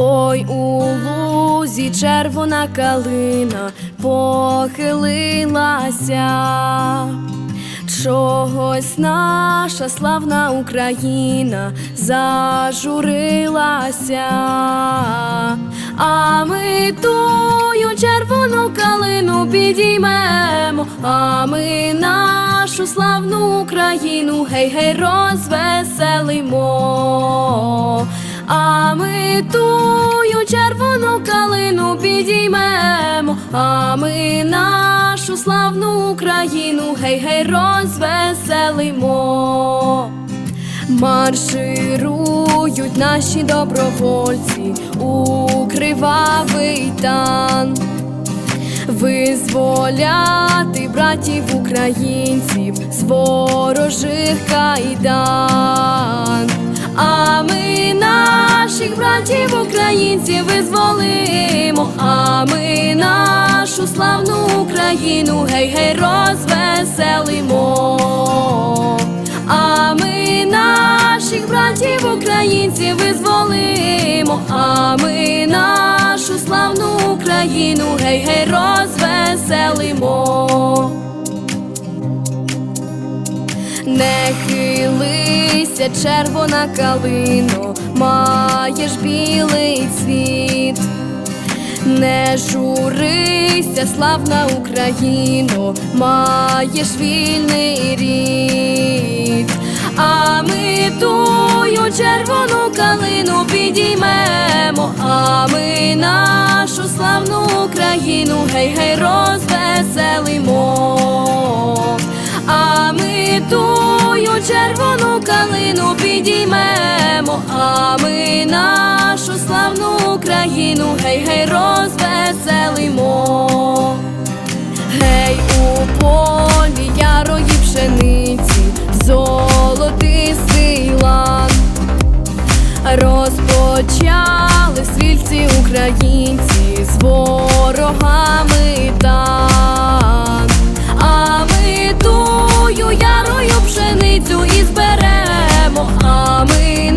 Ой, у лузі червона калина похилилася. Чогось наша славна Україна зажурилася, а ми тую червону калину підіймемо, а ми нашу славну Україну гей-гей розвеселимо, а ми тую червону калину підіймемо, а ми нашу славну Україну гей-гей розвеселимо. Марширують наші добровольці у кривавий тан. Визволяти братів українців з ворожих кайдан. Визволимо, а ми нашу славну Україну гей-гей розвеселимо. А ми наших братів українців визволимо, а ми нашу славну Україну гей-гей розвеселимо. Не хилися, червона калино, маєш білий цвіт. Не журися, славна Україно, маєш вільний рід. А ми тую червону калину підіймемо, а ми нашу славну Україну гей-гей розвеселимо. А ми тую червону калину підіймемо, а ми нашу славну Україну гей-гей розвеселимо. Гей, у полі ярої пшениці, золотистий лан. Розпочали стрільці українці з ворогами тан. А ми ярою пшеницю і зберемо, а ми